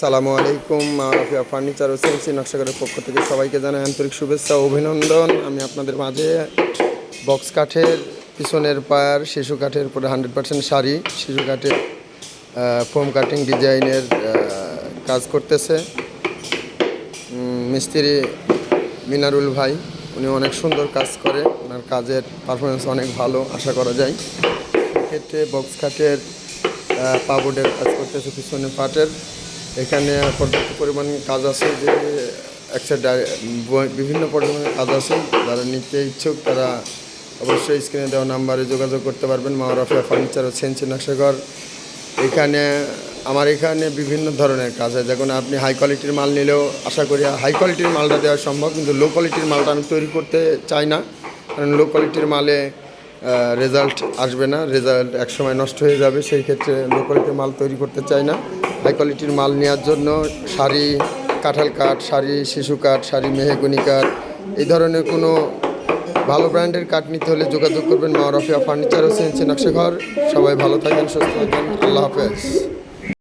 সালামু আলাইকুম মারাফিয়া ফার্নিচার ও সেন্সি নকশাগরের পক্ষ থেকে সবাইকে জানাই আন্তরিক শুভেচ্ছা অভিনন্দন। আমি আপনাদের মাঝে বক্স কাঠের, পিছনের পায়ার, শিশু কাঠের উপরে হান্ড্রেড পার্সেন্ট শাড়ি, শিশু কাঠের ফোম কাটিং ডিজাইনের কাজ করতেছে। মিস্ত্রি মিনারুল ভাই, উনি অনেক সুন্দর কাজ করে। ওনার কাজের পারফরমেন্স অনেক ভালো, আশা করা যায়। ক্ষেত্রে বক্স কাঠের পাবোর্ডের কাজ করতেছে পিছনে পাটের। এখানে পর্যাপ্ত পরিমাণ কাজ আছে যে একটা বিভিন্ন পরিমাণে কাজ আছে। যারা নিতে ইচ্ছুক তারা অবশ্যই স্ক্রিনে দেওয়া নাম্বারে যোগাযোগ করতে পারবেন। মাওরাফিয়া ফার্নিচার ও সেন্সি এখানে আমার এখানে বিভিন্ন ধরনের কাজ হয় যখন আপনি হাই কোয়ালিটির মাল নিলেও আশা করি হাই কোয়ালিটির মালটা দেওয়া সম্ভব, কিন্তু লো কোয়ালিটির মালটা আমি তৈরি করতে চাই না। কারণ লো কোয়ালিটির মালে রেজাল্ট আসবে না। রেজাল্ট একসময় নষ্ট হয়ে যাবে। সেই ক্ষেত্রে লো কোয়ালিটির মাল তৈরি করতে চাই না। হাই কোয়ালিটির মাল নেওয়ার জন্য শাড়ি, কাঁঠাল কাঠ, শাড়ি, শিশু কাঠ, শাড়ি, মেহেগুনি কাঠ, এই ধরনের কোনো ভালো ব্র্যান্ডের কাঠ নিতে হলে যোগাযোগ করবেন মাওরাফিয়া ফার্নিচার ও সিএনসি নকশাঘর। সবাই ভালো থাকেন, সুস্থ থাকেন। আল্লাহ হাফেজ।